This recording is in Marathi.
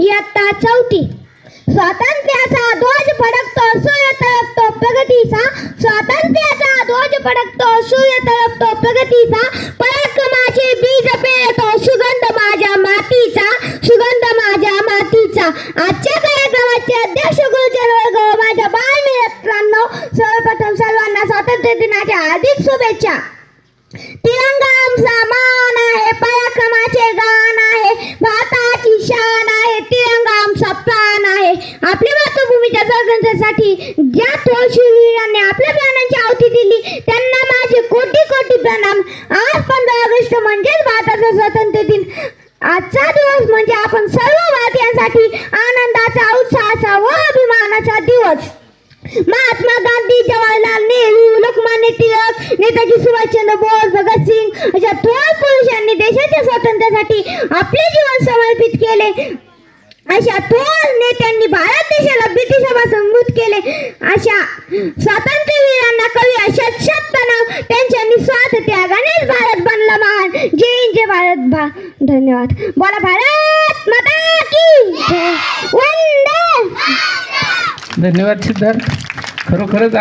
इयत्ता चौथी. स्वातंत्र्याचा ध्वज फडकतो सूर्य तळपतो प्रगतीचा. स्वातंत्र्याचा ध्वज फडकतो सूर्य तळपतो प्रगतीचा. पराक्रमाचे बीज पेरतो सुगंध माझ्या मातीचा सुगंध माझ्या मातीचा. आजच्या कार्यक्रमाचे अध्यक्ष गुरुजन माझ्या बाळमित्रांनो सर्वप्रथम सर्वांना स्वातंत्र्य दिनाच्या हार्दिक शुभेच्छा. स्वातंत्र्यासाठी ज्या थोर आपल्या प्राणांची आहुती दिली त्यांना माझे कोटी कोटी प्रणाम. आज पंधरा ऑगस्ट म्हणजेच भारताचा स्वातंत्र्य दिन. आजचा दिवस म्हणजे आपण सर्व भारतीयांसाठी आनंदाचा उत्साहाचा व अभिमानाचा दिवस. महात्मा गांधी जवाहरलाल नेहरू लोकमान्य टिळक नेताजी सुभाषचंद्र बोस भगतसिंग अशा थोर पुरुषांनी देशाच्या स्वातंत्र्यासाठी आपले जीवन समर्पित केले. अशा थोर नेत्यांनी भारत देशाला ब्रिटिशापासून केले. अशा स्वातंत्र्यवीरांना कवी अशा शतनाम त्यांच्या निस्वार्थ त्यागानेच भारत बनला महान. जय जय भारत भा धन्यवाद. बोला भारत माता की वंदे धन्यवाद सिद्धार्थ. खरोखरच